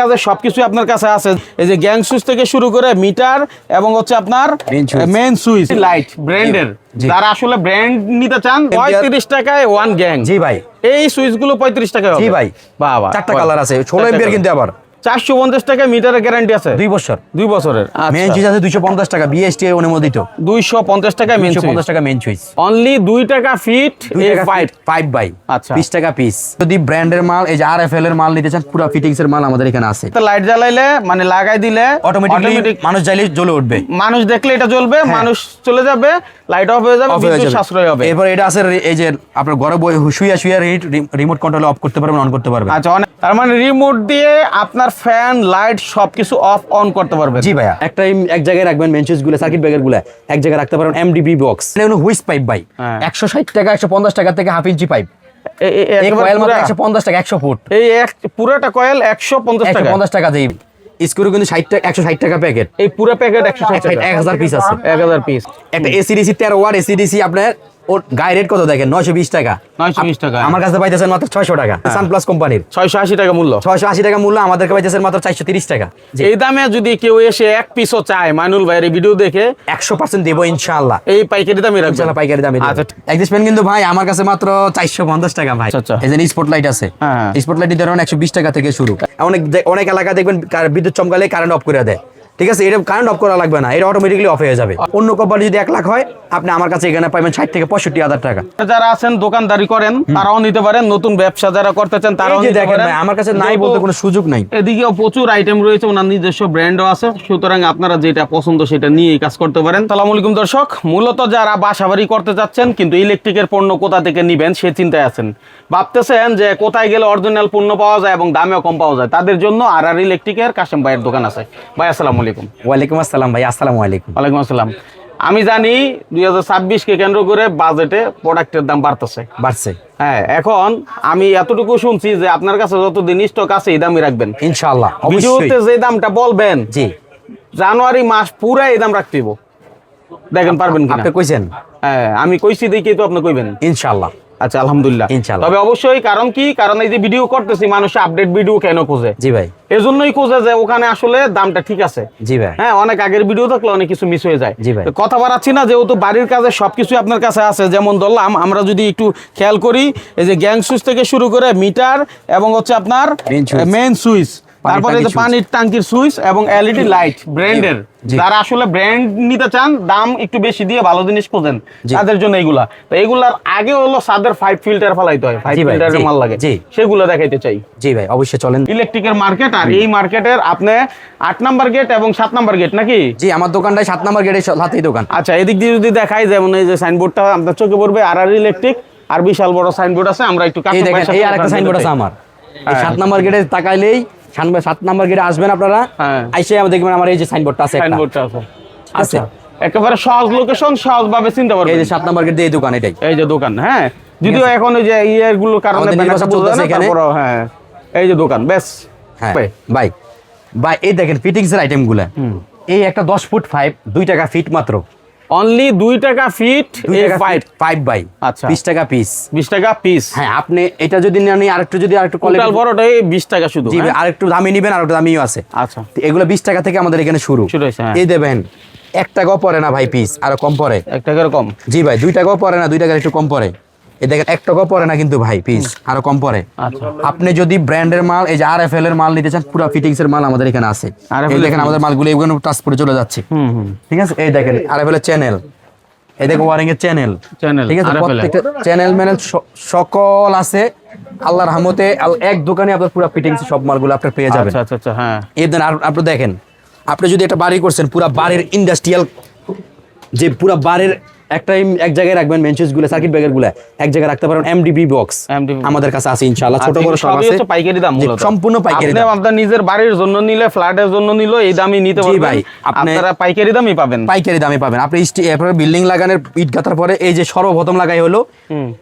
কাজে সবকিছু আপনার কাছে আছে। এই যে গ্যাং সুইচ থেকে শুরু করে মিটার এবং হচ্ছে আপনার মেন সুইচ। লাইট ব্র্যান্ডের যারা আসলে ব্র্যান্ড নিতে চান পঁয়ত্রিশ টাকায় ওয়ান গ্যাং জি ভাই। এই সুইচগুলো পঁয়ত্রিশ টাকায় জি ভাই। বাবা। চারটা কালার আছে। ষোলো এম্পিয়ার কিন্তু আবার। চারশো পঞ্চাশ টাকায় মিটারের গ্যারান্টি আছে। দুই বছর। দুই বছরের। মেন সুইচ আছে দুইশো পঞ্চাশ টাকা বিএসটি অনুমোদিত। দুইশো পঞ্চাশ টাকায় মেন পঞ্চাশ টাকা মেন সুইচ অনলি দুই টাকা ফিট ফাইভ বাই আচ্ছা। বিশ টাকা পিস যদি ব্র্যান্ডের মাল এই যে আর এফ এল এর মাল নিতে চান পুরো ফিটিংস এর মাল আমাদের এখানে আছে। লাইট জ্বালাইলে মানে লাগাই দিলে অটোমেটিকলি মানুষ চাইলে জ্বলে উঠবে। মানুষ দেখলে এটা জ্বলবে মানুষ চলে যাবে লাইট অফ হয়ে যাবে হ্যাঁ। হয়ে বিদ্যুৎ সাশ্রয় হবে। এরপর এটা আছে এই যে আপনার ঘরে বই শুয়ে শুয়ে রিমোট কন্ট্রোলে অফ করতে পারবেন অন করতে পারবেন। আচ্ছা অনেক তার মানে রিমোট দিয়ে আপনার ফ্যান লাইট সবকিছু অফ অন করতে পারবেন। জি ভাইয়া। একটা এক জায়গায় রাখবেন বেঞ্চেসগুলো সার্কিট ব্রেকারগুলো এক জায়গায় রাখতে পারেন এমডিবি বক্স হুইস পাইপ ভাই। হ্যাঁ। একশো ষাট টাকা একশো পঞ্চাশ টাকা থেকে হাফ ইঞ্চি পাইপ এই কয়েল মাত্র পুরা- একশো পঞ্চাশ টাকা একশো ফুট। এই এক পুরোটা কয়েল একশো পঞ্চাশ একশো টাকা পঞ্চাশ টাকা দিই স্ক্রু কিন্তু ষাট টাকা একশো ষাট টাকা প্যাকেট এই পুরো প্যাকেট একশো ষাট টাকা। এক হাজার পিস আছে। এক হাজার পিস একটা এসিডিসি তেরো ওয়াট এসিডিসি আপনার ওর গায়ে রেট কত দেখেন? নয়শো বিশ টাকা। 920 টাকা। আমার কাছে পাইতেছেন মাত্র ছয়শো টাকা সানপ্লাস কোম্পানির ছয়শো আশি টাকা মূল্য। ছয়শো আশি টাকা মূল্য আমাদেরকে পাইতেছেন মাত্র চারশো তিরিশ টাকা। এই দামে যদি কেউ এসে এক পিসও চায় মাইনুল ভাইয়ের ভিডিও দেখে একশো পার্সেন্ট দেবো ইনশাল্লাহ এই পাইকারি দামে ইনশাল্লাহ পাইকারি দামে আচ্ছা একদিস পেন কিন্তু ভাই আমার কাছে মাত্র চারশো পঞ্চাশ টাকা ভাই। আচ্ছা, আচ্ছা। এই যে স্পট লাইট আছে। হ্যাঁ। স্পট লাইট ধরুন একশো বিশ টাকা থেকে শুরু। অনেক অনেক এলাকা দেখবেন বিদ্যুৎ চমকালে কারেন্ট অফ করে দেয়। ঠিক আছে? এটা কারেন্ট অফ করা লাগবে না এটা অটোমেটিকলি অফ হয়ে যাবে। অন্য কোম্পানি যদি এক লাখ হয় আপনি আমার কাছে এখানে পাবেন ষাট থেকে পঁয়ষট্টি হাজার টাকা। যারা আছেন দোকানদারি করেন তারাও নিতে পারেন নতুন ব্যবসা যারা করতে চান তারাও নিতে দেখেন পারেন। আমার কাছে নাই বলতে কোনো সুযোগ নাই। এদিকেও প্রচুর আইটেম রয়েছে ওনার নিজস্ব ব্র্যান্ডও আছে। সুতরাং আপনারা যেটা পছন্দ সেটা নিয়ে কাজ করতে পারেন। সালাম আলাইকুম দর্শক মূলত যারা বাসাবাড়ি করতে যাচ্ছেন কিন্তু ইলেকট্রিকের পণ্য কোথা থেকে নিবেন সে চিন্তায় আছেন। ভাবতেছেন যে কোথায় গেলে অরিজিনাল পণ্য পাওয়া যায় এবং দামেও কম পাওয়া যায় তাদের জন্য আর আর ইলেকট্রিকের কাশেম ভাইয়ের দোকান আছে। ভাই আসসালামু আলাইকুম। ওয়ালাইকুম আসসালাম ভাই আসসালামু আলাইকুম। ওয়ালাইকুম আসসালাম। আমি জানি দুই হাজার ছাব্বিশকে কেন্দ্র করে বাজেটে প্রোডাক্টের দাম বাড়তেছে। বাড়ছে। হ্যাঁ এখন আমি এতটুকু শুনছি যে আপনার কাছে যতদিন স্টক আছে এই দামই রাখবেন। ইনশাল্লাহ অবশ্যই। ভিডিওতে যে দামটা বলবেন জি। জানুয়ারি মাস পুরা এই দাম রাখতে হইব। দেখেন পারবেন কিনা? আপনি কইছেন? হ্যাঁ আমি কইছি দেখি তো আপনি কইবেন। ইনশাআল্লাহ। আচ্ছা আলহামদুলিল্লাহ। ইনশাআল্লাহ। তবে অবশ্যই কারণ কি? কারণ এই যে ভিডিও করতেছি মানুষ আপডেট ভিডিও কেন খোঁজে? জি ভাই। এজন্যই খোঁজে যে ওখানে আসলে দামটা ঠিক আছে। জি ভাই। হ্যাঁ অনেক আগের ভিডিও থাকলে অনেক কিছু মিস হয়ে যায়। জি ভাই। কথা বাড়াচ্ছি না যেহেতু বাড়ির কাজে সবকিছু আপনার কাছে আছে যেমন ধরলাম আমরা যদি একটু খেয়াল করি এই যে গ্যাং সুইচ থেকে শুরু করে মিটার এবং হচ্ছে আপনার মেন সুইচ তারপরে যে পানির টাঙ্কির সুইচ এবং এলইডি লাইট ব্র্যান্ডের। যারা আসলে ব্র্যান্ড নিতে চান দাম একটু বেশি দিয়ে ভালো জিনিস খোঁজেন। তাদের জন্য এইগুলা তো এইগুলার আগে হলো সাদের ফাইভ ফিল্টার ফেলাইতে হয়। ফাইভ ফিল্টারের মাল লাগে। সেগুলো দেখাইতে চাই। জি ভাই অবশ্যই চলেন। ইলেকট্রিকের মার্কেট আর এই মার্কেটের আপনি আট নাম্বার গেট এবং সাত নাম্বার গেট নাকি? জি আমার দোকানটাই সাত নাম্বার গেটের হাতেই দোকান। আচ্ছা এদিক দিয়ে যদি দেখাই যেমন এই যে সাইনবোর্ডটা আপনার চোখে পড়বে আর আর ইলেকট্রিক আর বিশাল বড় সাইনবোর্ড আছে আমরা একটু এই কাছে দেখেন এই আরেকটা সাইনবোর্ড আছে আমার। হ্যাঁ। সাত নম্বর গেটে তাকাইলেই সাত- সাত নম্বর গেটে আসবেন আপনারা। হ্যাঁ। আইসে দেখবেন আমার এই যে সাইনবোর্ডটা আছে সাইনবোর্ডটা আছে। আছে। আচ্ছা। একেবারে সহজ লোকেশন সহজ ভাবে চিনতে এই যে সাত নম্বর গেট দিয়ে এই দোকান এটাই। এই যে দোকান হ্যাঁ। যদিও এখন ওই যে ইয়েরগুলোর কারণে হ্যাঁ এই যে দোকান বেশ হ্যাঁ ভাই। ভাই ভাই এই দেখেন ফিটিংস এর আইটেমগুলা। এই একটা দশ ফুট ফাইভ দুই টাকা ফিট মাত্র। অনলি দুই টাকা ফিট ফাইভ বাই আচ্ছা। বিশ টাকা পিস বিশ টাকা পিস হ্যাঁ আপনি এটা যদি নেন আরেকটু যদি আরেকটু টোটাল কোয়ালিটি বড়টাই বিশ টাকা শুধু জি হ্যাঁ? আরেকটু দামি নিবেন আরেকটু দামিও আছে। আচ্ছা। এগুলো বিশ টাকা থেকে আমাদের এখানে শুরু। শুরু হয়েছে, হ্যাঁ। এই দেবেন এক টাকাও পড়ে না ভাই পিস আরও কম পরে। এক টাকার কম। জি ভাই দুই টাকাও পরে না দুই টাকার একটু কম পড়ে এই দেখেন এক টাকাও পড়ে না কিন্তু ভাই পিস আরও কম পড়ে আচ্ছা। আপনি যদি ব্র্যান্ডের মাল এই যে আর এফ এল এর মাল নিতে চান পুরো ফিটিংস এর মাল আমাদের এখানে আছে। এই দেখেন আমাদের মালগুলো এগুলো টাচ করে চলে যাচ্ছে। ঠিক আছে? এই দেখেন আর এফ এল এর চ্যানেল এই দেখো ওয়ারিং এর চ্যানেল ঠিক আছে? প্রত্যেকটা চ্যানেল ম্যানেল সকল আছে। আল্লাহর রহমতে এক দোকানে আপনার পুরো ফিটিংস সব মালগুলো আপনার পেয়ে যাবেন। আচ্ছা আচ্ছা আচ্ছা হ্যাঁ। এদের আর আপনি দেখেন আপনি যদি একটা বাড়ি করছেন পুরা বাড়ির ইন্ডাস্ট্রিয়াল যে পুরা বাড়ির একটা এক জায়গায় রাখবেন বেঞ্চেসগুলো সার্কিট ব্রেকারগুলো এক জায়গায় রাখতে পারেন এমডিবি বক্স আমাদের কাছে আছে ইনশাআল্লাহ ছোট বড় সব আছে। পাইকারি দাম মূলত। সম্পূর্ণ পাইকারি আপনি দাম। আপনার নিজের বাড়ির জন্য নিলে ফ্ল্যাটের জন্য নিল এই দামই নিতে পারবেন। ভাই, আপনারা পাইকারি দামই পাবেন। পাইকারি দামে পাবেন। আপনি এরপরে বিল্ডিং লাগানোর ইট গাঁথার পরে এই যে সর্বপ্রথম লাগাই হলো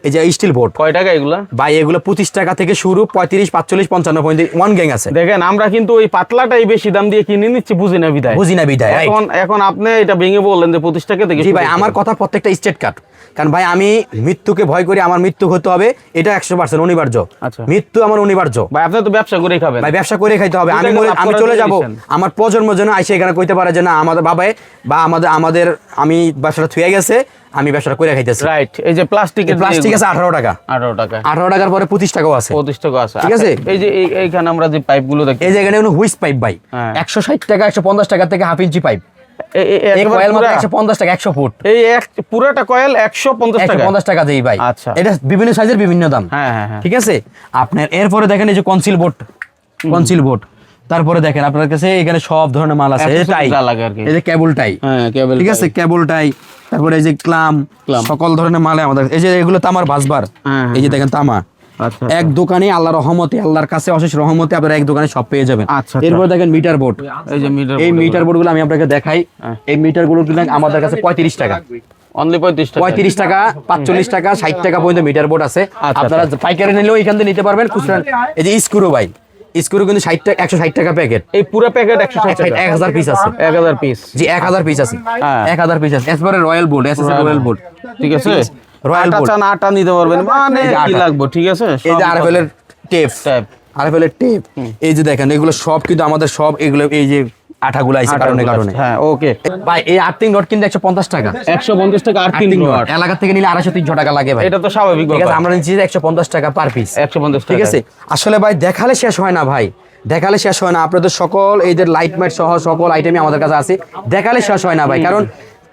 এই যে স্টিল বোর্ড কয় টাকা এগুলা? ভাই এগুলো পঁচিশ টাকা থেকে শুরু পঁয়ত্রিশ পাঁচচল্লিশ পঞ্চান্ন পর্যন্ত ওয়ান গ্যাং আছে। দেখেন আমরা কিন্তু ওই পাতলাটাই বেশি দাম দিয়ে কিনে নিচ্ছি বুঝি না বিদায় বুঝি না বিদায় এখন এখন আপনি এটা ভেঙে বললেন যে পঁচিশ টাকা থেকে ভাই আমার কথা প্রত্যেকটা স্টেট কাট কারণ ভাই আমি মৃত্যুকে ভয় করি আমার মৃত্যু হতে হবে এটা একশো পার্সেন্ট অনিবার্য। আচ্ছা। মৃত্যু আমার অনিবার্য। ভাই আপনি তো ব্যবসা করে খাবেন। ভাই ব্যবসা করে খাইতে হবে। আমি আমি চলে যাব। আমার প্রজন্ম যেন আইসে এখানে কইতে পারে যে না আমাদের বাবাই বা আমাদের আমাদের আমি ব্যবসাটা থুয়ে গেছে আমি ব্যবসাটা করে খাইতেছি। রাইট এই যে প্লাস্টিকের প্লাস্টিক আছে আঠারো টাকা। আঠারো টাকা। আঠারো টাকার পরে পঁচিশ টাকাও আছে। পঁচিশ টাকা আছে। ঠিক আছে? আচ্ছা, এই যে এইখানে আমরা যে পাইপগুলো দেখি এই জায়গাটা কোনো হুইস পাইপ ভাই। হ্যাঁ। একশো ষাট টাকা একশো পঞ্চাশ টাকা থেকে হাফ ইঞ্চি পাইপ আচ্ছা। বিভিন্ন সাইজের বিভিন্ন দাম। হ্যাঁ হ্যাঁ হ্যাঁ। ঠিক আছে? আপনার এরপরে দেখেন এই যে কনসিল বোর্ড কনসিল বোর্ড তারপরে দেখেন আপনার কাছে এখানে সব ধরনের মাল আছে। এই যে টাই। এই কেবল টাই। ঠিক আছে? কেবল টাই। তারপরে এই যে ক্লাম। ক্লাম। সকল ধরনের মালে আমাদের এই যে এগুলো তামার ভাসবার এই যে দেখেন তামা। এক দোকানে আল্লাহ রহমতে আল্লাহর কাছে অশেষ রহমতে আপনারা এক দোকানে সব পেয়ে যাবেন। আচ্ছা, আচ্ছা। এরপর দেখেন মিটার বোর্ড এই যে মিটার এই মিটার বোর্ডগুলো আমি আপনাকে দেখাই। হ্যাঁ। এই মিটারগুলো কিন্তু আমাদের কাছে পঁয়ত্রিশ টাকা। অনলি পঁয়ত্রিশ টাকা। পঁয়ত্রিশ টাকা পাঁচচল্লিশ টাকা ষাট টাকা পর্যন্ত মিটার বোর্ড আছে। আচ্ছা, আপনারা পাইকারি নিলেও এখান থেকে নিতে পারবেন। খুচরা এই যে স্ক্রু ভাই স্ক্রু কিন্তু ষাট টাকা একশো ষাট টাকা প্যাকেট এই পুরো প্যাকেট একশো ষাট এক হাজার পিস আছে। এক হাজার পিস জি এক হাজার পিস আছে। হ্যাঁ। এক হাজার পিস আছে। এরপরে royal board S royal board ঠিক আছে। রয়্যাল আটা চান আটা নিতে পারবেন। মানে কি লাগবে ঠিক আছে? এই যে সব আরএফএল এর টেপ। Tape। আরএফএল এর টেপ এই যে দেখেন এগুলো সব কিন্তু আমাদের সব এগুলো এই যে আঠাগুলো আইছে কারণে কারণে। হ্যাঁ ওকে। ভাই এই আর্থিং রড কিন্তু একশো পঞ্চাশ টাকা। একশো পঞ্চাশ টাকা আর্থিং রড। এলাকা থেকে নিলে আড়াইশো তিনশো টাকা লাগে ভাই। এটা তো স্বাভাবিক ঠিক আছে আমরা নিচ্ছি একশো পঞ্চাশ টাকা পার পিস একশো পঞ্চাশ ঠিক আছে? আসলে ভাই দেখালে শেষ হয় না ভাই। দেখালে শেষ হয় না। আপনাদের সকল এই যে লাইট মাইট সহ সকল আইটেমই আমাদের কাছে আছে। দেখালে শেষ হয় না ভাই। কারণ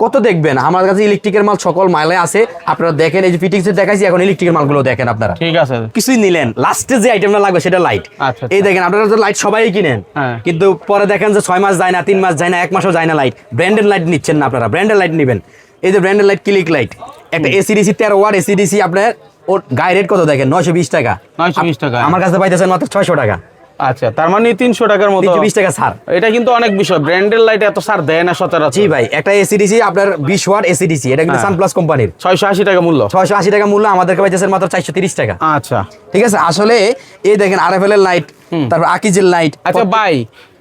কত দেখবেন? আমার কাছে ইলেকট্রিকের মাল সকল মালে আছে। আপনারা দেখেন এই যে ফিটিংস দেখাইছি এখন ইলেকট্রিকের মালগুলো দেখেন আপনারা। ঠিক আছে। কিছুই নিলেন। লাস্টে যে আইটেমটা লাগবে সেটা লাইট আচ্ছা, এই দেখেন আপনারা তো লাইট সবাই কিনেন হ্যাঁ। কিন্তু পরে দেখেন যে ছয় মাস যায় না তিন মাস যায় না এক মাসও যায় না লাইট ব্র্যান্ডেড লাইট নিচ্ছেন না আপনারা। ব্র্যান্ডেড লাইট নেবেন। এই যে ব্র্যান্ডেড লাইট ক্লিক লাইট একটা এসিডিসি তেরো ওয়ার এসিডিসি আপনার ওর গায়ে রেট কত দেখেন? নয়শো বিশ টাকা। 920 টাকা। আমার কাছে পাইতেছেন মাত্র ছয়শো টাকা। আচ্ছা তার মানে তিনশো টাকার মতো তিনশো বিশ টাকা ছাড়। এটা কিন্তু অনেক বিষয়। ব্র্যান্ডের লাইট এত সার দেয় না সচরাচর। জি ভাই একটা এসিডিসি আপনার বিশ ওয়াট এসিডিসি এটা কিন্তু। সানপ্লাস কোম্পানির ছয়শো আশি টাকা মূল্য। ছয়শো আশি টাকা মূল্য আমাদেরকে পাইতেছেন মাত্র চারশো তিরিশ টাকা। আচ্ছা। ঠিক আছে আসলে এই দেখেন আরএফএল এর লাইট তারপর আকিজের লাইট আচ্ছা ভাই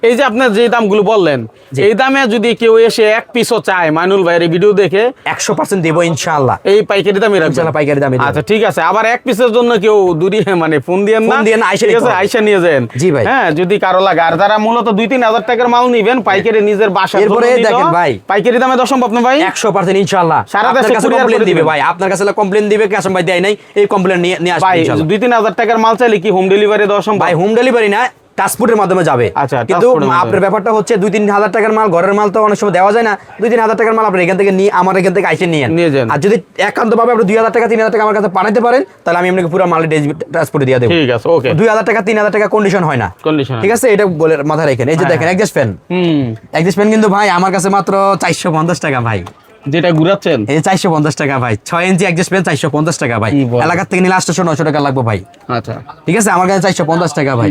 এই যে আপনার যে দামগুলো বললেন এই দামে যদি কেউ এসে এক পিসও চায় মাইনুল ভাইয়ের ভিডিও দেখে একশো পার্সেন্ট দেবো ইনশাআল্লাহ। এই পাইকারি দামে রাখবেন। পাইকারি দামে আচ্ছা ঠিক আছে। আবার এক পিসের জন্য কেউ দূরে মানে ফোন দিয়ে না। দিয়েন না, আইসা ঠিক আছে আইসা নিয়ে যান। জি ভাই। হ্যাঁ যদি কারও লাগে। আর যারা মূলত দুই তিন হাজার টাকার মাল নিবেন পাইকারি নিজের বাসার এরপরে দেখেন ভাই। পাইকারি দামে দশম সম্ভব না ভাই? একশো পার্সেন্ট ইনশাআল্লাহ। সারা দেশে কমপ্লেন দিবে ভাই। আপনার কাছে কমপ্লেন দিবে কাসম ভাই দেয় নাই। এই কমপ্লেন নিয়ে নিয়ে আসবে দুই তিন হাজার টাকার মাল চাইলে কি হোম ডেলিভারি দেওয়া সম্ভব? ভাই হোম ডেলিভারি না ট্রান্সপোর্টের মাধ্যমে যাবে। আচ্ছা, কিন্তু। আপনার ব্যাপারটা হচ্ছে দুই তিন হাজার টাকার মাল ঘরের মাল তো অনেক সময় দেওয়া যায় না। দুই তিন হাজার টাকার মাল আপনি এখান থেকে নিয়ে আমার এখান থেকে আইসে নিয়ে যান। আর যদি একান্ত ভাবে আপনি দুই হাজার টাকা তিন হাজার টাকা আমার কাছে পাঠাতে পারেন তাহলে আমি আপনাকে পুরো মালের ট্রান্সপোর্ট দিয়ে দেবো। ঠিক আছে ওকে দুই হাজার টাকা তিন হাজার টাকা কন্ডিশন হয় না। কন্ডিশন ঠিক আছে এটা বলে মাথায় রেখেন। এই যে হ্যাঁ, দেখেন একজাস্ট ফ্যান হুম। একজাস্ট ফ্যান কিন্তু ভাই আমার কাছে মাত্র চারশো পঞ্চাশ টাকা ভাই। যেটা ঘুরাচ্ছেন? এই চারশো পঞ্চাশ টাকা ভাই। ছয় ইঞ্চি অ্যাডজাস্ট পেন চারশো পঞ্চাশ টাকা ভাই। এলাকার থেকে নিলে আটশো নশো টাকা লাগবে ভাই। আচ্ছা। ঠিক আছে? আমার কাছে চারশো পঞ্চাশ টাকা ভাই।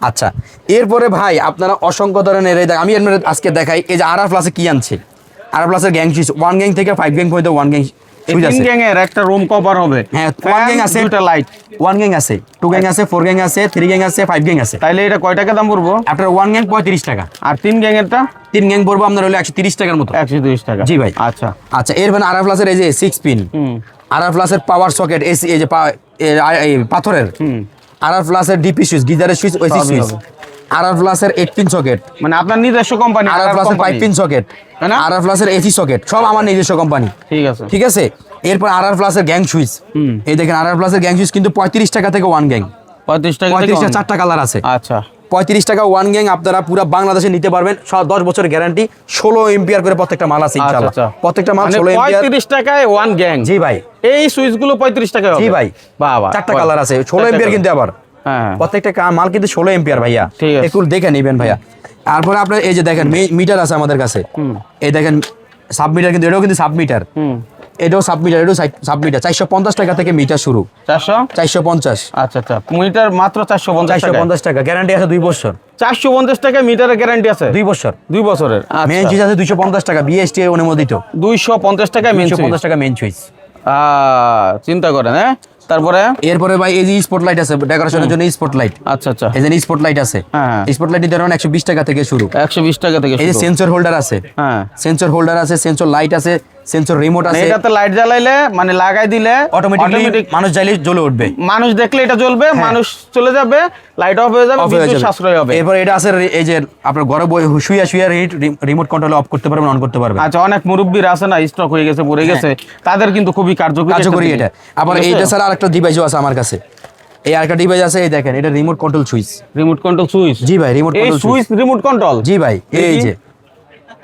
আচ্ছা। এরপরে ভাই আপনারা অসংখ্য ধরনের এই আমি আজকে দেখাই এই যে আর প্লাসে কি আনছে? আর প্লাসের গ্যাং সুইচ ওয়ান গ্যাং থেকে ফাইভ গ্যাং পর্যন্ত ওয়ান গ্যাং তিন একটা রুম কভার হবে। হ্যাঁ ওয়ান গ্যাং আছে। দুটা লাইট ওয়ান গ্যাং আছে টু গ্যাং আছে ফোর গ্যাং আছে থ্রি গ্যাং আছে ফাইভ গ্যাং আছে। এটা কয় টাকা দাম পড়ব? আপনার ওয়ান গ্যাং পঁয়ত্রিশ টাকা। আর তিন তিন গ্যাং পড়ব আপনার হলো একশো তিরিশ টাকার মতো। একশো তিরিশ টাকা। জি ভাই। আচ্ছা। আচ্ছা আর প্লাসের এই যে সিক্স পিন আর প্লাসের পাওয়ার সকেট এসি এই যে পাথরের। আর প্লাসের ডিপি সুইচ গিজারের সুইচ ওইসি সুইচ হবে। আর প্লাসের এইট পিন সকেট মানে আপনার নিজস্ব কোম্পানি আর প্লাসের পিন সকেট তাই না? আর প্লাসের এসি সকেট সব আমার নিজস্ব কোম্পানি। ঠিক আছে। ঠিক আছে? এরপর আর প্লাসের গ্যাং সুইচ এই দেখেন আর প্লাসের গ্যাং সুইচ কিন্তু পঁয়ত্রিশ টাকা থেকে ওয়ান গ্যাং পঁয়ত্রিশ টাকা পঁয়ত্রিশ থেকে টাকা চারটা কালার আছে। আচ্ছা। পঁয়ত্রিশ টাকা ওয়ান গ্যাং আপনারা পুরো বাংলাদেশে নিতে পারবেন। দশ বছরের গ্যারান্টি ষোলো এম্পিয়ার করে প্রত্যেকটা মাল আছে আচ্ছা আচ্ছা। প্রত্যেকটা মাল মানে ষোলো পঁয়ত্রিশ টাকায় ওয়ান গ্যাং জি ভাই। এই সুইচগুলো পঁয়ত্রিশ টাকা জি ভাই। বাবা চারটা কালার আছে। ষোলো এম্পিয়ার কিন্তু আবার। প্রত্যেকটা মাল কিন্তু ষোলো এম্পিয়ার ভাইয়া। একটু দেখে নেবেন ভাইয়া। তারপরে আপনার এই যে দেখেন মিটার আছে আমাদের কাছে। এই দেখেন সাবমিটার কিন্তু এটাও কিন্তু সাবমিটার। এটাও সাবমিটার এটাও সাবমিটার। চারশো পঞ্চাশ টাকা থেকে মিটার শুরু। চারশো? চারশো পঞ্চাশ। আচ্ছা আচ্ছা। মিটার মাত্র চারশো পঞ্চাশ চারশো পঞ্চাশ টাকা। গ্যারান্টি আছে দুই বছর। চারশো পঞ্চাশ টাকা মিটারের গ্যারান্টি আছে? দুই বছর। দুই বছরের? মেন সুইচ আছে দুইশো পঞ্চাশ টাকা বিএসটি অনুমোদিত। দুইশো পঞ্চাশ টাকা মেন পঞ্চাশ টাকা মেন সুইচ চিন্তা করেন হ্যাঁ? তারপরে? এরপরে ভাই এই যে স্পট লাইট আছে ডেকোরেশনের জন্য স্পট লাইট আচ্ছা আচ্ছা। এই যে স্পট লাইট আছে হ্যাঁ। স্পট লাইট ধরুন একশো বিশ টাকা থেকে শুরু। একশো বিশ টাকা থেকে এই যে সেন্সর হোল্ডার আছে হ্যাঁ। সেন্সর হোল্ডার আছে সেন্সর লাইট আছে সেন্সর রিমোট মানে আছে। এটাতে লাইট জ্বালাইলে মানে লাগাই দিলে অটোমেটিকলি মানুষ চাইলে জ্বলে উঠবে। মানুষ দেখলে এটা জ্বলবে মানুষ চলে যাবে লাইট অফ হয়ে যাবে হ্যাঁ। হয়ে বিদ্যুৎ সাশ্রয় হবে। এরপর এটা আছে এই যে আপনার ঘরে বই শুয়ে শুয়ে রিমোট কন্ট্রোল অফ করতে পারবেন অন করতে পারবেন। আচ্ছা অনেক মুরব্বীরা আছে না স্টক হয়ে গেছে পড়ে গেছে। তাদের কিন্তু খুবই কার্যকরী কার্যকরী এটা। আবার? এইটা ছাড়া আরেকটা ডিভাইসও আছে আমার কাছে। এই আরেকটা ডিভাইস আছে এই দেখেন এটা remote control switch remote control switch জি ভাই remote control switch remote control জি ভাই এই যে।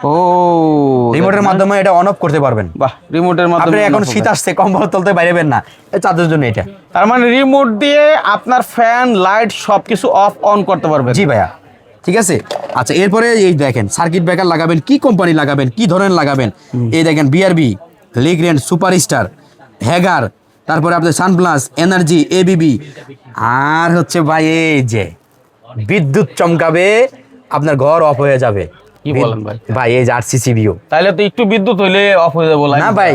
ও রিমোটের মাধ্যমে এটা অন অফ করতে পারবেন। বাহ রিমোটের আপনি এখন শীত। আসছে কম্বল তুলতে বাইরেবেন না। এই চাঁদের জন্য এটা। তার মানে রিমোট দিয়ে আপনার ফ্যান লাইট সবকিছু অফ অন করতে পারবেন। জি ভাইয়া। ঠিক আছে? আচ্ছা এরপরে এই দেখেন সার্কিট ব্রেকার লাগাবেন কি কোম্পানি লাগাবেন কি ধরনের লাগাবেন? এই দেখেন বিআরবি লিগ্রেন্ড সুপারস্টার হ্যাগার তারপরে আপনার সানপ্লাস এনার্জি এবিবি আর হচ্ছে ভাই এই যে বিদ্যুৎ চমকাবে আপনার ঘর অফ হয়ে যাবে। কি বলেন ভাই? ভাই এই যে আরসিসিবিও তাহলে তো একটু বিদ্যুৎ হইলে অফ হয়ে যাব না ভাই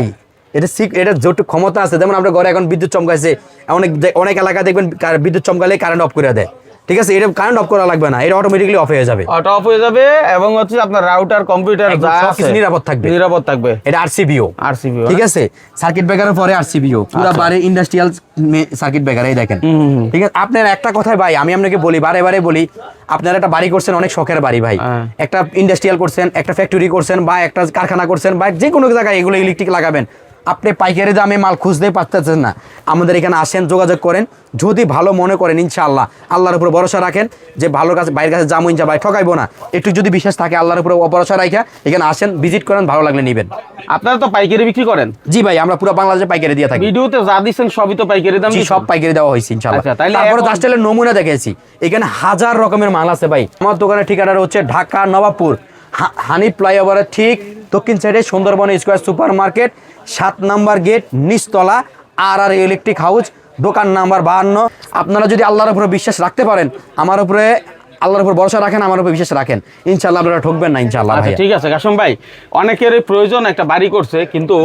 এটা সিক এটা যত ক্ষমতা আছে। যেমন আমরা ঘরে এখন বিদ্যুৎ চমকাইছে অনেক অনেক এলাকা দেখবেন বিদ্যুৎ চমকালে কারেন্ট অফ করে দেয়। ঠিক আছে এটা কারেন্ট অফ করা লাগবে না এটা অটোমেটিকলি অফ হয়ে যাবে। অটো অফ হয়ে যাবে এবং হচ্ছে আপনার রাউটার কম্পিউটার যা আছে নিরাপদ থাকবে। নিরাপদ থাকবে। এটা আরসিবিও আরসিবি ঠিক আছে সার্কিট ব্রেকারের পরে আরসিবিও পুরো বারে ইন্ডাস্ট্রিয়াল সার্কিট ব্রেকার এই দেখেন। ঠিক আছে আপনার একটা কথাই ভাই আমি আপনাকে বলি বারে বারে বলি আপনারা একটা বাড়ি করছেন অনেক শখের বাড়ি ভাই। হ্যাঁ। একটা ইন্ডাস্ট্রিয়াল করছেন একটা ফ্যাক্টরি করছেন বা একটা কারখানা করছেন বা যে কোনো জায়গায় এগুলো ইলেকট্রিক লাগাবেন। আপনি পাইকারি দামে মাল খুঁজতে পারতেছেন না। আমাদের এখানে আসেন যোগাযোগ করেন। যদি ভালো মনে করেন ইনশাআল্লাহ। আল্লাহর উপর ভরসা রাখেন যে ভালো কাছে বাইরের কাছে যাব ইনশা ভাই ঠকাইবো না। একটু যদি বিশ্বাস থাকে আল্লাহর উপরে ভরসা রাখা এখানে আসেন ভিজিট করেন ভালো লাগলে নেবেন। আপনারা তো পাইকারি বিক্রি করেন? জি ভাই আমরা পুরো বাংলাদেশে পাইকারি দিয়ে থাকি। ভিডিওতে যা দিচ্ছেন সবই তো পাইকারি দাম সব পাইকারি দেওয়া হয়েছে ইনশাআল্লাহ। আচ্ছা, তারপরে দাস্টেলের নমুনা দেখেছি এখানে হাজার রকমের মাল আছে ভাই। আমার দোকানের ঠিকানাটা হচ্ছে ঢাকা নবাবপুর হানি ফ্লাইওভারের ঠিক দক্ষিণ সাইডে সুন্দরবন স্কোয়ার সুপার মার্কেট সাত নাম্বার গেট, নিচতলা আর আর ইলেকট্রিক হাউস দোকান নাম্বার বাহান্ন। আপনারা যদি আল্লাহর উপরে বিশ্বাস রাখতে পারেন, আমার উপরে আল্লাহর উপর ভরসা রাখেন আমার উপর বিশ্বাস রাখেন। ইনশাআল্লাহ আপনারা ঠকবেন না ইনশাআল্লাহ আচ্ছা ঠিক আছে কাশম ভাই অনেকের প্রয়োজন একটা বাড়ি করছে কিন্তু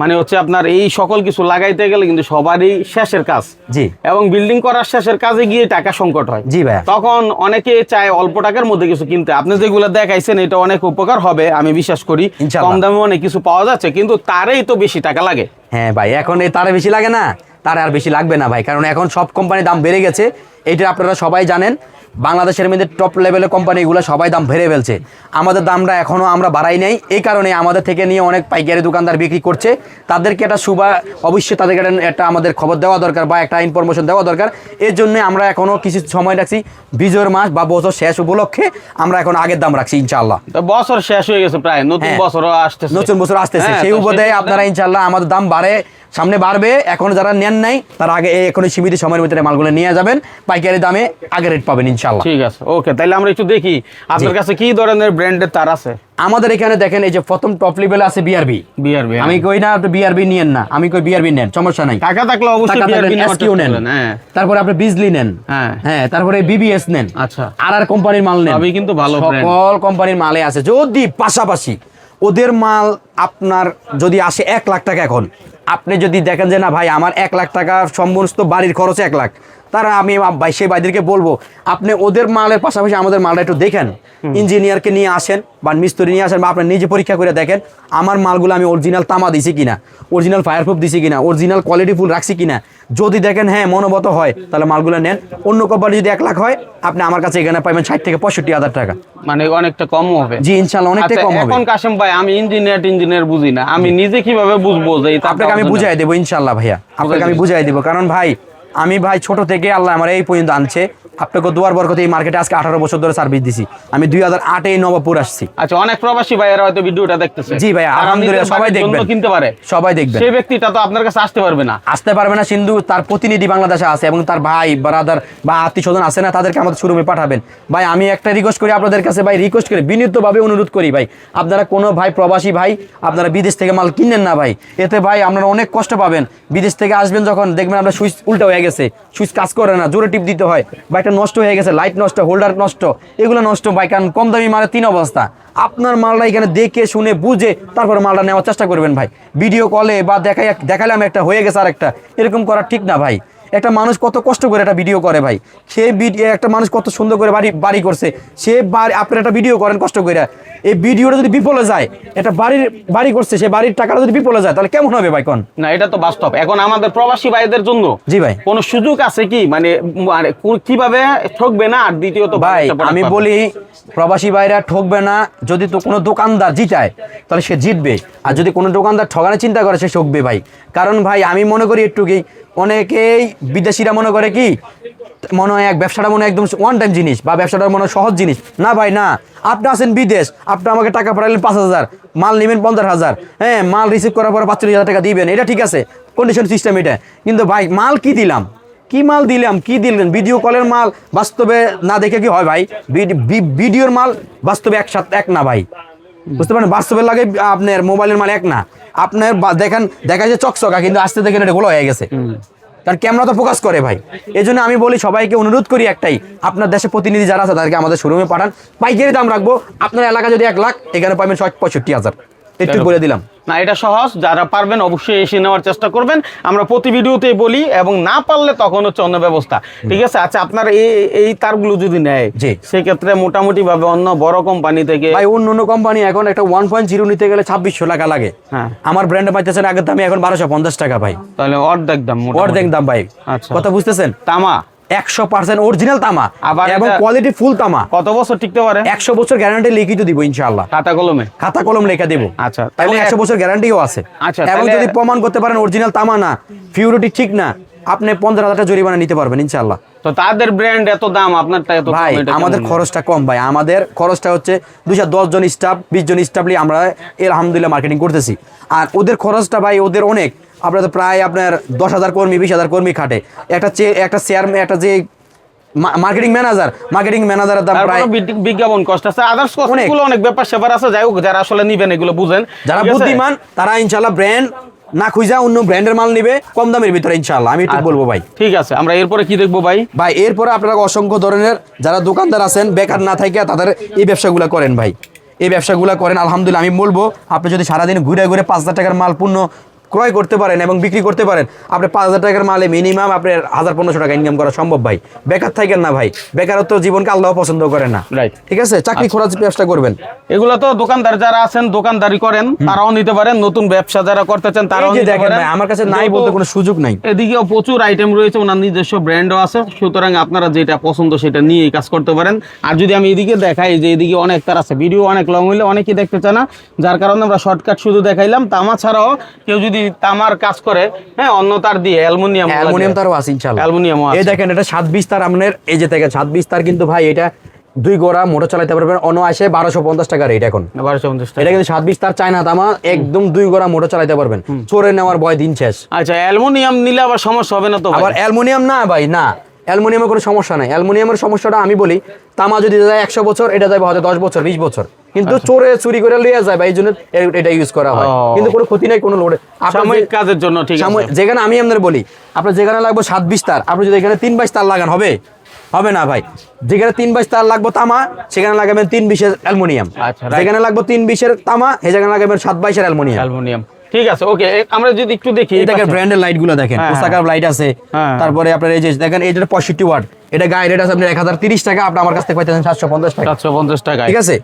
মানে হচ্ছে আপনার এই সকল কিছু লাগাইতে গেলে কিন্তু সবারই শেষের কাজ। জি। এবং বিল্ডিং করার শেষের কাজে গিয়ে টাকা সংকট হয়। জি ভাইয়া। তখন অনেকে চায় অল্প টাকার মধ্যে কিছু কিনতে। আপনি যেগুলো দেখাইছেন এটা অনেক উপকার হবে আমি বিশ্বাস করি। কম দামে অনেক কিছু পাওয়া যাচ্ছে কিন্তু তারই তো বেশি টাকা লাগে। হ্যাঁ ভাই এখন এই তারে বেশি লাগে না তার আর বেশি লাগবে না ভাই। কারণ এখন সব কোম্পানির দাম বেড়ে গেছে। এটা আপনারা সবাই জানেন বাংলাদেশের মধ্যে টপ লেভেলের কোম্পানিগুলো সবাই দাম বেড়ে ফেলছে। আমাদের দামটা এখনও আমরা বাড়াই নাই এই কারণে আমাদের থেকে নিয়ে অনেক পাইকারি দোকানদার বিক্রি করছে। তাদেরকে একটা সুবা অবশ্যই তাদেরকে একটা- আমাদের খবর দেওয়া দরকার বা একটা ইনফরমেশন দেওয়া দরকার। এর জন্য আমরা এখনও কিছু সময় রাখছি বিজয়ের মাস বা বছর শেষ উপলক্ষে আমরা এখন আগের দাম রাখছি ইনশাআল্লাহ। তো বছর শেষ হয়ে গেছে প্রায় নতুন হ্যাঁ। বছরও আসতেছে। নতুন বছর আসতেছে হ্যাঁ, সেই তো উপদে আপনারা ইনশাল্লাহ আমাদের দাম বাড়ে সামনে বাড়বে এখন যারা নেন নাই তারা আগে এখন সীমিত সময়ের ভিতরে মালগুলো নিয়ে যাবেন। পাইকারি দামে আগে রেট পাবেন ইনশাল্লাহ ঠিক আছে ওকে তাহলে আমরা একটু দেখি আপনার কাছে কি ধরনের ব্র্যান্ডের তার আছে? আমাদের এখানে দেখেন এই যে প্রথম টপ লেভেলে আছে বিআরবি বিআরবি আমি কই না আপনি বিআরবি নিয়েন না আমি কই বিআরবি নেন সমস্যা নাই। টাকা থাকলে অবশ্যই বিআরবি থাকলে SQ নেন। হ্যাঁ। তারপরে আপনি বিজলি নেন। হ্যাঁ। হ্যাঁ তারপরে বিবিএস নেন। আচ্ছা। আর আর কোম্পানির মাল নেন। সবই কিন্তু ভালো brand। সকল কোম্পানির মালে আছে। যদি পাশাপাশি ওদের মাল আপনার যদি আসে এক লাখ টাকা এখন আপনি যদি দেখেন যে না ভাই আমার এক লাখ টাকা সমস্ত বাড়ির খরচ এক লাখ তারা আমি সেই ভাইদেরকে বলব আপনি ওদের মালের পাশাপাশি আমাদের মালটা একটু দেখেন। ইঞ্জিনিয়ারকে নিয়ে আসেন বা মিস্ত্রি নিয়ে আসেন বা আপনি নিজে পরীক্ষা করে দেখেন আমার মালগুলো আমি অরিজিনাল তামা দিছি কিনা অরিজিনাল ফায়ারপ্রুফ দিছি কিনা অরিজিনাল কোয়ালিটি ফুল রাখছি কিনা। যদি দেখেন হ্যাঁ মনোবত হয় তাহলে মালগুলো নেন। অন্য কোম্পানি যদি এক লাখ হয় আপনি আমার কাছে এখানে পাবেন ষাট থেকে পঁয়ষট্টি হাজার টাকা। মানে অনেকটা কম হবে। জি ইনশাল্লাহ অনেকটাই আচ্ছা, কম হবে। এখন কাশেম ভাই আমি ইঞ্জিনিয়ার ইঞ্জিনিয়ার বুঝি না। আমি নিজে কীভাবে বুঝব যে আপনাকে আমি বুঝাই দেবো ইনশাল্লাহ ভাইয়া। আপনাকে আমি বুঝাই দেবো কারণ ভাই আমি ভাই ছোট থেকে আল্লাহ আমার এই পর্যন্ত আনছে। আপনাকে দুয়ার বরকতে এই মার্কেটে আজকে আঠারো বছর ধরে সার্ভিস দিছি। আমি দুই হাজার আটে নবাবপুর আসছি। আচ্ছা অনেক প্রবাসী ভাইয়েরা হয়তো ভিডিওটা দেখতেছে। জি ভাই, আলহামদুলিল্লাহ, সবাই দেখবেন। কিনতে পারে। সবাই দেখবেন। সেই ব্যক্তিটা তো আপনার কাছে আসতে পারবে না। আসতে পারবে না সিন্ধু তার প্রতিনিধি বাংলাদেশে আছে এবং তার ভাই ব্রাদার বা আত্মীয় স্বজন আছে না তাদেরকে আমাদের শোরুমে পাঠাবেন। ভাই আমি একটা রিকোয়েস্ট করি আপনাদের কাছে ভাই রিকোয়েস্ট করি বিনীতভাবে অনুরোধ করি ভাই। আপনারা কোনো ভাই প্রবাসী ভাই আপনারা বিদেশ থেকে মাল কিনেন না ভাই। এতে ভাই আপনারা অনেক কষ্ট পাবেন। বিদেশ থেকে আসবেন যখন দেখবেন আপনার সুইচ উল্টা হয়ে গেছে। সুইচ কাজ করে না জোরে টিপ দিতে হয়। বাইকটা নষ্ট হয়ে গেছে লাইট নষ্ট হোল্ডার নষ্ট, এগুলো নষ্ট ভাই, কারণ কম দামি মালের তিন অবস্থা। আপনার মালটা এখানে দেখে, শুনে, বুঝে, তারপরে মালটা নেওয়ার চেষ্টা করবেন ভাই। ভিডিও কলে বা দেখাই দেখালাম একটা, হয়ে গেছে আর একটা এরকম করা ঠিক না ভাই। একটা মানুষ কত কষ্ট করে একটা ভিডিও করে ভাই। সে একটা মানুষ কত সুন্দর করে বাড়ি বাড়ি করছে। সে বাড়ি আপনার একটা ভিডিও করেন কষ্ট করে। এই ভিডিওটা যদি বিপলে যায় এটা বাড়ির বাড়ি করছে সে বাড়ির টাকাটা যদি বিপলে যায় তাহলে কেমন হবে ভাই কোন? না এটা তো বাস্তব। এখন আমাদের প্রবাসী ভাইদের জন্য জি ভাই। কোন সুযোগ আছে কি? মানে মানে কীভাবে ঠকবে না? আর দ্বিতীয়ত ভাই আমি বলি প্রবাসী ভাইরা ঠকবে না। যদি তো কোনো দোকানদার জিতায় তাহলে সে জিতবে। আর যদি কোনো দোকানদার ঠকানোর চিন্তা করে সে ঠকবে ভাই। কারণ ভাই আমি মনে করি একটু কি অনেকেই বিদেশিরা মনে করে কি মনে হয় এক, ব্যবসাটা মনে একদম ওয়ান টাইম জিনিস বা ব্যবসাটা মনে সহজ জিনিস। না ভাই, না। আপনি আছেন বিদেশ, আপনি আমাকে টাকা পাঠালেন পাঁচ হাজার, মাল নেবেন পঞ্চাশ হাজার। হ্যাঁ মাল রিসিভ করার পরে পাঁচচল্লিশ হাজার টাকা দিবেন, এটা ঠিক আছে। কন্ডিশন সিস্টেম এটা। কিন্তু ভাই, মাল কি দিলাম? কি মাল দিলাম? কি দিলেন? ভিডিও কলের মাল বাস্তবে না দেখে কি হয় ভাই? ভিডিওর মাল বাস্তবে একসাথে এক না ভাই। বুঝতে পারেন বাস্তবের লাগে আপনার মোবাইলের মাল এক না। আপনার দেখেন, দেখা যায় চকচকা, কিন্তু আসতে দেখেন এটা গোলা হয়ে গেছে। কারণ ক্যামেরা তো ফোকাস করে ভাই। এই জন্য আমি বলি, সবাইকে অনুরোধ করি একটাই, আপনার দেশে প্রতিনিধি যারা আছে, তাদেরকে আমাদের শোরুমে পাঠান। পাইকারি দাম রাখব। আপনার এলাকা যদি এক লাখ, এখানে পাবেন ষাট, পঁয়ষট্টি হাজার। একটু বলে দিলাম। না এটা সহজ। যারা পারবেন অবশ্যই এসে নেওয়ার চেষ্টা করবেন। আমরা প্রতি ভিডিওতেই বলি এবং না পারলে তখন হচ্ছে অন্য ব্যবস্থা। ঠিক আছে? আচ্ছা আপনার এই এই তারগুলো যদি নেয় জি। সেক্ষেত্রে মোটামুটি ভাবে অন্য বড় কোম্পানি থেকে ভাই অন্য অন্য কোম্পানি এখন একটা ওয়ান পয়েন্ট জিরো নিতে গেলে ছাব্বিশশো টাকা লাগে। হ্যাঁ। আমার ব্র্যান্ডে পাইতেছেন আগের দামে এখন বারোশো পঞ্চাশ টাকা ভাই। তাহলে অর্ধেক দাম। অর্ধেক দাম ভাই। আচ্ছা। কথা বুঝতেছেন? তামা। একশো পার্সেন্ট অরিজিনাল তামা আবার এবং কোয়ালিটি ফুল তামা। কত বছর টিকতে পারে? একশো বছর গ্যারান্টি লিখিত দিব ইনশাআল্লাহ। খাতা কলমে? খাতা কলম লেখা দেবো। আচ্ছা, এবং একশো বছর গ্যারান্টিও আছে। আচ্ছা, এবং যদি প্রমাণ করতে পারেন অরিজিনাল তামা না পিউরিটি ঠিক না আপনি পনেরো হাজার টাকা জরিমানা নিতে পারবেন ইনশাআল্লাহ। তো তাদের ব্র্যান্ড এত দাম কম, ভাই আমাদের খরচটা কম ভাই। আমাদের খরচটা হচ্ছে দুইশো দশ জন স্টাফ বিশ জন স্টাফ নিয়ে আমরা আলহামদুলিল্লাহ মার্কেটিং করতেছি। আর ওদের খরচটা ভাই ওদের অনেক। আপনার তো প্রায় আপনার দশ হাজার কর্মী বিশ হাজার কর্মী খাটে। একটা চে একটা শেয়ার একটা যে মার্কেটিং ম্যানেজার মার্কেটিং ম্যানেজারের দাম প্রায় বিজ্ঞাপন কষ্ট আছে। আদার্স কষ্ট অনেক। ব্যাপার স্যাপার আছে। যাই হোক যারা আসলে নিবেন এগুলো বুঝেন। যারা বুদ্ধিমান তারা ইনশাল্লাহ ব্র্যান্ড না খুঁজা অন্য ব্র্যান্ডের মাল নিবে কম দামের ভিতরে ইনশাল্লাহ আমি ঠিক আচ্ছা, বলব ভাই। ঠিক আছে আমরা এরপরে কি দেখব ভাই? ভাই এরপরে আপনারা অসংখ্য ধরনের যারা দোকানদার আছেন বেকার না থাকে তাদের এই ব্যবসাগুলো করেন ভাই। এই ব্যবসাগুলো করেন আলহামদুলিল্লাহ। আমি বলব আপনি যদি সারাদিন ঘুরে ঘুরে পাঁচ হাজার টাকার মাল পূর্ণ ক্রয় করতে পারেন এবং বিক্রি করতে পারেন। আপনি পাঁচ হাজার টাকার মালে মিনিমাম আপনার হাজার পনেরোশো টাকা ইনকাম করা সম্ভব ভাই। বেকার থাকেন না ভাই। বেকারত্ব জীবনকে আল্লাহ পছন্দ করে না. ঠিক আছে? চাকরি খরচ ব্যবসা করবেন। এগুলো তো দোকানদার যারা আছেন দোকানদারি করেন তারাও নিতে পারেন। নতুন ব্যবসা যারা করতে চান তারাও নিতে দেখেন পারেন। ভাই আমার কাছে নাই বলতে কোনো সুযোগ নাই। এদিকেও প্রচুর আইটেম রয়েছে ওনার নিজস্ব ব্র্যান্ডও আছে। সুতরাং আপনারা যেটা পছন্দ সেটা নিয়ে কাজ করতে পারেন। আর যদি আমি এদিকে দেখাই যে এদিকে অনেক তার আছে ভিডিও অনেক লং হইলে অনেকেই দেখতে চায় না। যার কারণে আমরা শর্টকাট শুধু দেখাইলাম। তামা ছাড়াও কেউ যদি তামার কাজ করে হ্যাঁ অন্য তার দিয়ে অ্যালুমিনিয়াম অ্যালুমিনিয়াম তারও আছে ইনশাআল্লাহ। অ্যালুমিনিয়ামও এই দেখেন এটা সাত বিস্তার আপনার এই যে দেখেন সাত বিস্তার কিন্তু ভাই এটা দুই গোড়া মোটর চালাতে পারবেন অন আসে বারোশো পঞ্চাশ টাকা রেট এখন। বারোশো পঞ্চাশ টাকা। এটা কিন্তু সাত বিস্তার চায়না তামা একদম দুই গোড়া মোটর চালাতে পারবেন। চোরে নেওয়ার ভয় দিন শেষ। আচ্ছা অ্যালুমিনিয়াম নিলে আবার সমস্যা হবে না তো? আবার অ্যালুমিনিয়াম না ভাই না। অ্যালুমিনিয়ামের কোনো সমস্যা নাই। অ্যালুমিনিয়ামের সমস্যাটা আমি বলি তামা যদি যায় একশো বছর এটা যাবে হয়তো দশ বছর বিশ বছর। কিন্তু চোরে চুরি করে লিয়ে যায় বা এই জন্য এটা ইউজ করা হয়। কিন্তু কোনো ক্ষতি নাই কোনো লোডে সাময়িক কাজের জন্য ঠিক আছে। যেখানে আমি আপনাদের বলি আপনার যেখানে লাগবে সাত বিশ তার আপনি যদি এখানে তিন বাইশ তার লাগান হবে? হবে না ভাই। যেখানে তিন বাইশ তার লাগবে তামা সেখানে লাগাবেন তিন বিশের অ্যালুমিনিয়াম। আচ্ছা, যেখানে লাগবে তিন বিশের তামা সেই জায়গায় লাগাবেন সাত বাইশের অ্যালুমিনিয়াম। অ্যালুমিনিয়াম। ঠিক আছে ওকে আমরা যদি একটু দেখি এই এই দেখেন ব্র্যান্ডের লাইটগুলো দেখেন ওসাকার লাইট আছে। হ্যাঁ। তারপরে আপনার এই যে দেখেন এইটা পঁয়ষট্টি ওয়াট এটা গায়ে রেট আছে আপনার এক হাজার তিরিশ টাকা আপনি আমার কাছ থেকে পাইতেছেন সাতশো পঞ্চাশ টাকা। সাতশো পঞ্চাশ টাকায়। ঠিক আছে?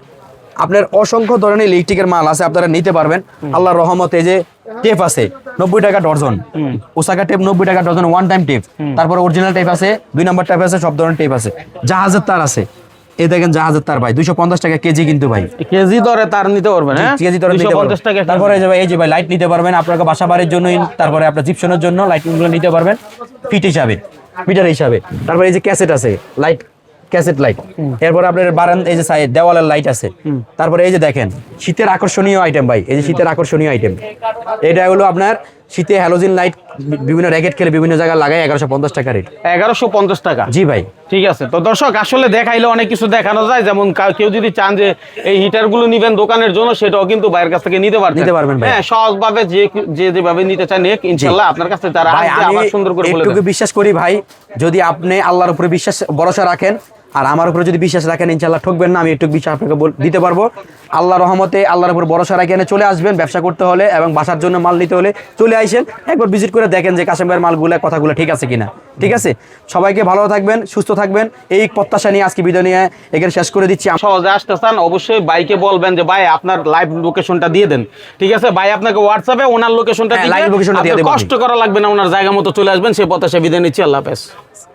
আপনার অসংখ্য ধরনের ইলেকট্রিকের মাল আছে আপনারা নিতে পারবেন। আল্লাহর রহমতে যে টেপ আছে নব্বই টাকা ডর্জন ওসাকা টেপ নব্বই টাকা ডর্জন ওয়ান টাইম টেপ। তারপরে অরিজিনাল টেপ আছে দুই নাম্বার টেপ আছে সব ধরনের টেপ আছে। জাহাজের তার আছে। এই দেখেন জাহাজের তার ভাই দুইশো পঞ্চাশ টাকা কেজি কিন্তু ভাই। কেজি দরে তার নিতে পারবেন হ্যাঁ? কেজি নিতে 250 টাকা পারবেন তারপরে এই যে ভাই এই যে ভাই লাইট নিতে পারবেন আপনাকে বাসা বাড়ির জন্য তারপরে আপনার জিপশনের জন্য লাইটগুলো নিতে পারবেন। ফিট হিসাবে মিটার হিসাবে। তারপরে এই যে ক্যাসেট আছে লাইট ক্যাসেট লাইট। এরপরে আপনার বারান এই যে সাইড দেওয়ালের লাইট আছে। তারপরে এই যে দেখেন শীতের আকর্ষণীয় আইটেম ভাই। এই যে শীতের আকর্ষণীয় আইটেম এটা হলো আপনার শীতে হ্যালোজিন লাইট বিভিন্ন র্যাকেট খেলে বিভিন্ন জায়গায় লাগায় এগারোশো পঞ্চাশ টাকা রেট এগারোশো পঞ্চাশ টাকা? জি ভাই। ঠিক আছে। তো দর্শক আসলে দেখাইলে অনেক কিছু দেখানো যায়। যেমন কেউ যদি চান যে এই হিটারগুলো নিবেন দোকানের জন্য সেটাও কিন্তু বাইরের কাছ থেকে নিতে পারবেন। নিতে পারবেন। হ্যাঁ সহজভাবে যে যে যেভাবে নিতে চান নিক ইনশাল্লাহ আপনার কাছে তারা আমি আবার সুন্দর করে বলে বিশ্বাস করি ভাই যদি আপনি আল্লাহর উপরে বিশ্বাস ভরসা রাখেন আর আমার উপরে যদি বিশ্বাস রাখেন ইনশাল্লাহ ঠকবেন না আমি একটু বিশ্বাস আপনাকে দিতে পারব। আল্লাহ রহমতে আল্লাহর উপর ভরসা রাখে এনে চলে আসবেন ব্যবসা করতে হলে এবং বাসার জন্য মাল নিতে হলে চলে আসেন একবার ভিজিট করে দেখেন যে কাশেম ভাইয়ের মালগুলো কথাগুলো ঠিক আছে কিনা। ঠিক আছে? সবাইকে ভালো থাকবেন সুস্থ থাকবেন। এই প্রত্যাশা নিয়ে আজকে ভিডিও নিয়ে এখানে শেষ করে দিচ্ছি। সহজে আসতে চান অবশ্যই বাইকে বলবেন যে ভাই আপনার লাইভ লোকেশনটা দিয়ে দেন। ঠিক আছে? ভাই আপনাকে হোয়াটসঅ্যাপে ওনার লোকেশনটা হ্যাঁ, দিবে live টা দিয়ে কষ্ট করা লাগবে না ওনার জায়গা মতো চলে আসবেন। সে পথে সে বিদায় নিচ্ছি। আল্লাহ হাফেজ।